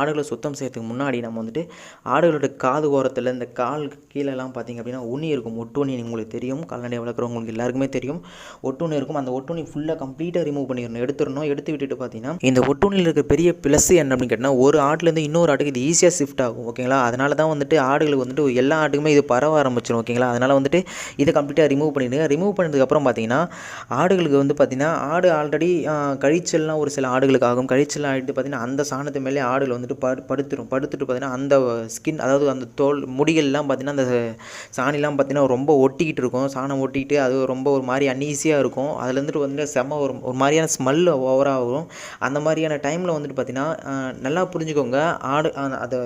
ஆடுகளை சுத்தம் செய்யறதுக்கு முன்னாடி நம்ம வந்துட்டு ஆடுகளோட காது ஓரத்தில் இந்த கால் கீழெல்லாம் பார்த்தீங்க அப்படின்னா உண்ணி இருக்கும். ஒட்டுண்ணி உங்களுக்கு தெரியும். கால்நடை வளர்க்குறவங்களுக்கு எல்லாருக்குமே தெரியும். ஒட்டுண்ணி இருக்கும். அந்த ஒட்டுண்ணி ஃபுல்லாக கம்ப்ளீட்டாக ரிமூவ் பண்ணிடணும். எடுத்துடணும். எடுத்து விட்டுட்டு பார்த்தீங்கன்னா இந்த ஒட்டுண்ணியில் இருக்க பெரிய ப்ளஸ் என்ன அப்படின்னு கேட்டால் ஒரு ஆட்டுலேருந்து இன்னொரு ஆட்டுக்கு இது ஈஸியாக ஷிஃப்ட் ஆகும். ஓகேங்களா? அதனால தான் வந்துட்டு ஆடுகளுக்கு வந்துட்டு எல்லா ஆட்டுக்குமே இது பரவ ஆரம்பிச்சிடும் ஓகேங்களா? அதனால் வந்துட்டு இதை கம்ப்ளீட்டாக ரிமூவ் பண்ணிவிடுங்க ரிமூவ் பண்ணதுக்கப்புறம் பார்த்தீங்கன்னா ஆடுகளுக்கு வந்து பார்த்தீங்கன்னா ஆடு ஆல்ரெடி கழிச்சல்லாம் ஒரு சில ஆடுகளுக்கு ஆகும். கழிச்சல் ஆகிட்டு பார்த்தீங்கன்னா அந்த சாணத்து மேலே ஆடுகள் வந்துட்டு படு படுத்துரும். படுத்துட்டு பார்த்தீங்கன்னா அந்த ஸ்கின் அதாவது அந்த தோல் முடிகள்லாம் பார்த்தீங்கன்னா அந்த சாணிலாம் பார்த்தீங்கன்னா ரொம்ப ஒட்டிக்கிட்டு இருக்கும். சாணம் ஒட்டிக்கிட்டு அது ரொம்ப ஒரு மாதிரி அன்ஈஸியாக இருக்கும். அதுலேருந்துட்டு வந்துட்டு செம ஒரு ஒரு மாதிரியான ஸ்மெல் ஓவராக வரும். அந்த மாதிரியான டைமில் வந்துட்டு பார்த்தீங்கன்னா நல்லா புரிஞ்சுக்கோங்க. ஆடு அதை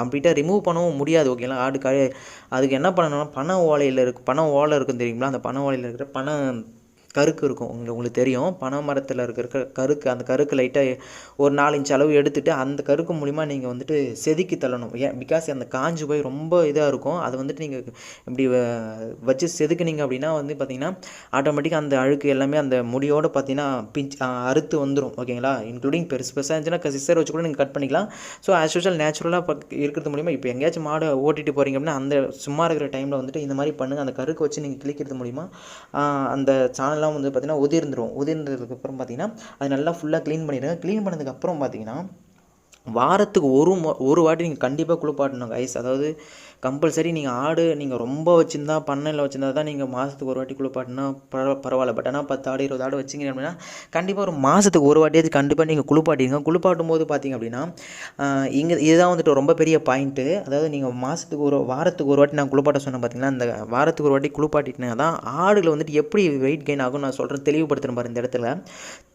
கம்ப்ளீட்டாக ரிமூவ் பண்ணவும் முடியாது ஓகேங்களா ஆடு க அதுக்கு என்ன பண்ணணும்னா பனை ஓலையில் இருக்கு பனை ஓலை இருக்கும் தெரியுங்களா? அந்த பனை ஓலையில் இருக்கிற பனை கருக்கு இருக்கும். உங்களுக்கு உங்களுக்கு தெரியும். பனை மரத்தில் இருக்கிற கருக்கு அந்த கருக்கு லைட்டாக ஒரு நாலஞ்சு அளவு எடுத்துகிட்டு அந்த கருக்கு மூலிமா நீங்கள் வந்துட்டு செதுக்கி தள்ளணும். ஏன்? பிகாஸ் அந்த காஞ்சு போய் ரொம்ப இதாக இருக்கும். அதை வந்துட்டு நீங்கள் இப்படி வ- வச்சு செதுக்குனீங்க அப்படின்னா வந்து பார்த்தீங்கன்னா ஆட்டோமேட்டிக்காக அந்த அழுக்கு எல்லாமே அந்த முடியோடு பார்த்தீங்கன்னா பிஞ்ச் அறுத்து வந்துடும் ஓகேங்களா இன்க்ளூடிங் பெருசு பெருசாக இருந்துச்சுன்னா சிஸ்டர் வச்சு கூட நீங்கள் கட் பண்ணிக்கலாம். ஸோ ஆஸ் யூஷுவல் நேச்சுரலாக இருக்கிறது மூலிமா இப்போ எங்கேயாச்சும் மாடு ஓட்டிட்டு போகிறீங்க அப்படின்னா அந்த சும்மா இருக்கிற டைமில் வந்துட்டு இந்த மாதிரி பண்ணுங்கள் அந்த கருக்கு வச்சு நீங்கள் கிளிக்கிறது மூலிமா அந்த சேனல்லாம் சாணம்லாம் வந்து பார்த்திங்கன்னா உதிர்ந்துடும் உதிர்ந்ததுக்கப்புறம் பார்த்திங்கன்னா அது நல்லா ஃபுல்லாக க்ளீன் பண்ணிடுங்க. க்ளீன் பண்ணதுக்கப்புறம் பார்த்திங்கன்னா வாரத்துக்கு ஒரு ஒரு வாட்டி நீங்கள் கண்டிப்பாக குளிப்பாட்டணும் கைஸ் அதாவது கம்பல்சரி நீங்கள் ஆடு நீங்கள் ரொம்ப வச்சுருந்தா பண்ணையில் வச்சுருந்தா தான் நீங்கள் மாதத்துக்கு ஒரு வாட்டி குளிப்பாட்டினா பரவ பரவாயில்ல. பட் ஆனால் பத்து ஆடு இருபது ஆடு வச்சிங்க அப்படின்னா கண்டிப்பாக ஒரு மாதத்துக்கு ஒரு வாட்டியாவது கண்டிப்பாக நீங்கள் குளிப்பாட்டிடுங்க. குளிப்பாட்டும் போது பார்த்தீங்க அப்படின்னா இங்கே இதுதான் வந்துட்டு ரொம்ப பெரிய பாயிண்ட்டு அதாவது நீங்கள் மாதத்துக்கு ஒரு வாரத்துக்கு ஒரு வாட்டி நான் குளிப்பாட்ட சொன்னேன் பார்த்தீங்கன்னா அந்த வாரத்துக்கு ஒரு வாட்டி குளிப்பாட்டினா தான் ஆடுகளை வந்துட்டு எப்படி வெயிட் கெயின் ஆகும் நான் சொல்கிறேன் தெளிவுபடுத்துகிறேன் பாரு இந்த இடத்துல.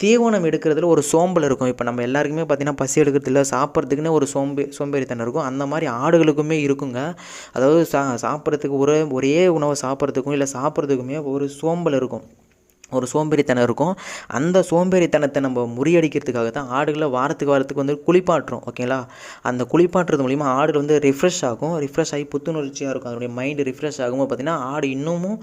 தீவனம் எடுக்கிறதுல ஒரு சோம்பல் இருக்கும். இப்போ நம்ம எல்லாருக்குமே பார்த்தீங்கன்னா பசி எடுக்கிறதுல சாப்பிட்றதுக்குன்னு ஒரு சோம்பே சோம்பேறித்தனம் இருக்கும். அந்த மாதிரி ஆடுகளுக்குமே இருக்குங்க. அதாவது சா சாப்பிட்றதுக்கு ஒரே ஒரே உணவை சாப்பிட்றதுக்கும் இல்லை சாப்பிட்றதுக்குமே ஒரு சோம்பல் இருக்கும். ஒரு சோம்பேறித்தனம் இருக்கும். அந்த சோம்பேறித்தனத்தை நம்ம முறியடிக்கிறதுக்காக தான் ஆடுகளை வாரத்துக்கு வாரத்துக்கு வந்து குளிப்பாட்டுறோம் ஓகேங்களா? அந்த குளிப்பாட்டுறது மூலிமா ஆடுகள் வந்து ரிஃப்ரெஷ் ஆகும். ரிஃப்ரெஷ் ஆகி புத்துணர்ச்சியாக இருக்கும். அதனுடைய மைண்டு ரிஃப்ரெஷ் ஆகும்போது பார்த்திங்கன்னா ஆடு இன்னமும்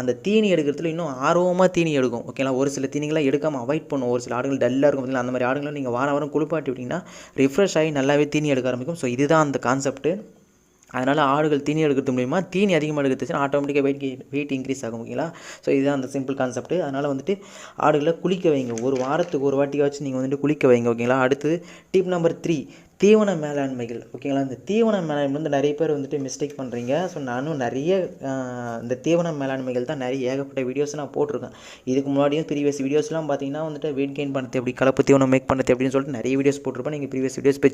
அந்த தீனி எடுக்கிறதுல இன்னும் ஆர்வமாக தீனி எடுக்கும் ஓகேங்களா? ஒரு சில தீனிகளாக எடுக்காமல் அவாய்ட் பண்ணும் ஒரு சில ஆடுகள் டல்லாக இருக்கும் பார்த்தீங்களா அந்த மாதிரி ஆடுகளை நீங்கள் வாரம் வாரம் குளிப்பாட்டி விட்டிங்கன்னா ரிஃப்ரெஷ் ஆகி நல்லாவே தீனி எடுக்க ஆரம்பிக்கும். ஸோ இதுதான் அந்த கான்செப்ட்டு அதனால் ஆடுகள் தீனி எடுக்கிறது மூலிமா தீனி அதிகமாக எடுக்கிறதுச்சுன்னா ஆட்டோமேட்டிக்காக வெயிட் வெயிட் இன்க்ரீஸ் ஆகும் ஓகேங்களா ஸோ இதுதான் அந்த சிம்பிள் கான்செப்ட் அதனால் வந்துட்டு ஆடுகளை குளிக்க வைங்க. ஒரு வாரத்துக்கு ஒரு வாட்டியாச்சும் நீங்கள் வந்துட்டு குளிக்க வைங்க ஓகேங்களா அடுத்தது டிப் நம்பர் த்ரீ தீவன மேலாண்மைகள் ஓகேங்களா இந்த தீவன மேலாண்மை வந்து நிறைய பேர் வந்துட்டு மிஸ்டேக் பண்ணுறீங்க ஸோ நானும் நிறைய இந்த தீவன மேலாண்மைகள் தான் நிறைய ஏகப்பட்ட வீடியோஸ் நான் போட்டிருக்கேன். இதுக்கு முன்னாடியும் ப்ரீவியஸ் வீடியோஸ்லாம் பார்த்தீங்கன்னா வந்துட்டு வெயிட் கெயின் பண்ணுறது எப்படி கலப்பு தீவனம் மேக் பண்ணுறது அப்படின்னு சொல்லிட்டு நிறைய வீடியோஸ் போட்டிருப்பேன். நீங்கள் ப்ரீவியஸ் வீடியோஸ் போய்